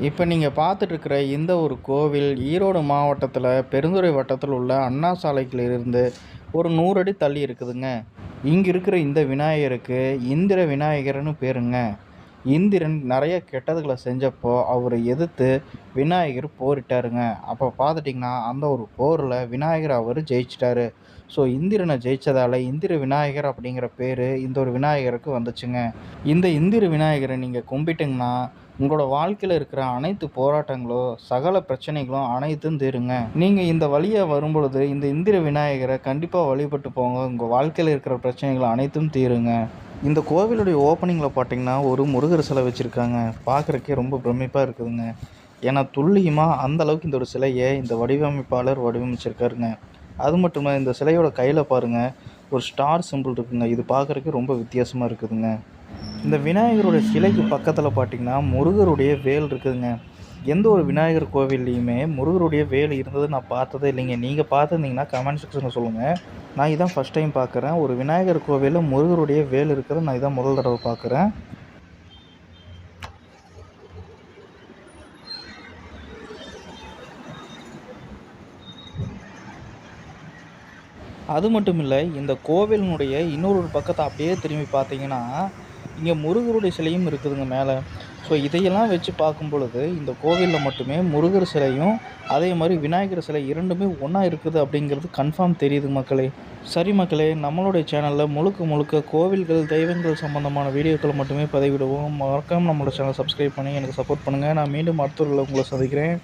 இப்போ நீங்கள் பார்த்துட்ருக்கிற இந்த ஒரு கோவில் ஈரோடு மாவட்டத்தில் பெருந்துறை வட்டத்தில் உள்ள அண்ணா சாலைக்கிலிருந்து ஒரு நூறு அடி தள்ளி இருக்குதுங்க. இங்கே இருக்கிற இந்த விநாயகருக்கு இந்திர விநாயகர்னு பேருங்க. இந்திரன் நிறைய கெட்டதுகளை செஞ்சப்போ அவரை எதிர்த்து விநாயகர் போரிட்டாருங்க. அப்போ பார்த்துட்டிங்கன்னா அந்த ஒரு போரில் விநாயகர் அவர் ஜெயிச்சிட்டாரு. ஸோ இந்திரனை ஜெயிச்சதால் இந்திர விநாயகர் அப்படிங்கிற பேர் இந்த ஒரு விநாயகருக்கு வந்துச்சுங்க. இந்த இந்திர விநாயகரை நீங்கள் கும்பிட்டிங்கன்னா உங்களோட வாழ்க்கையில் இருக்கிற அனைத்து போராட்டங்களோ சகல பிரச்சனைகளும் அனைத்தும் தீருங்க. நீங்கள் இந்த வழியாக வரும்பொழுது இந்த இந்திர விநாயகரை கண்டிப்பாக வழிபட்டு போங்க. உங்கள் வாழ்க்கையில் இருக்கிற பிரச்சனைகள் அனைத்தும் தீருங்க. இந்த கோவிலுடைய ஓப்பனிங்கில் பார்த்தீங்கன்னா ஒரு முருகர் சிலை வச்சுருக்காங்க. பார்க்குறக்கே ரொம்ப பிரமிப்பாக இருக்குதுங்க. ஏன்னா துல்லியமாக அந்த அளவுக்கு இந்த ஒரு சிலையை இந்த வடிவமைப்பாளர் வடிவமைச்சிருக்காருங்க. அது மட்டும் இல்லை இந்த சிலையோட கையில் பாருங்கள் ஒரு ஸ்டார் சிம்பிள் இருக்குங்க. இது பார்க்குறக்கே ரொம்ப வித்தியாசமாக இருக்குதுங்க. இந்த விநாயகருடைய சிலைக்கு பக்கத்தில் பார்த்தீங்கன்னா முருகருடைய வேல் இருக்குதுங்க. எந்த ஒரு விநாயகர் கோவில்லையுமே முருகருடைய வேல் இருந்தது நான் பார்த்ததே இல்லைங்க. நீங்கள் பார்த்துருந்தீங்கன்னா கமெண்ட் செக்ஷனில் சொல்லுங்கள் நான் இதான் ஃபஸ்ட் டைம் பார்க்குறேன். ஒரு விநாயகர் கோவிலில் முருகருடைய வேல் இருக்கிறத நான் இதான் முதல் தடவை பார்க்குறேன். அது மட்டும் இல்லை இந்த கோவிலினுடைய இன்னொரு ஒரு பக்கத்தை அப்படியே திரும்பி பார்த்தீங்கன்னா இங்கே முருகருடைய சிலையும் இருக்குதுங்க மேலே. ஸோ இதையெல்லாம் வச்சு பார்க்கும் பொழுது இந்த கோவிலில் மட்டுமே முருகர் சிலையும் அதே மாதிரி விநாயகர் சிலை இரண்டுமே ஒன்றா இருக்குது அப்படிங்கிறது கன்ஃபார்ம் தெரியுது மக்களே. சரி மக்களே நம்மளுடைய சேனலில் முழுக்க முழுக்க கோவில்கள் தெய்வங்கள் சம்பந்தமான வீடியோக்களை மட்டுமே பதிவிடுவோம். மறக்காமல் நம்மளோட சேனல் சப்ஸ்கிரைப் பண்ணி எனக்கு சப்போர்ட் பண்ணுங்கள் நான் மீண்டும் அடுத்த உங்களை சந்திக்கிறேன்.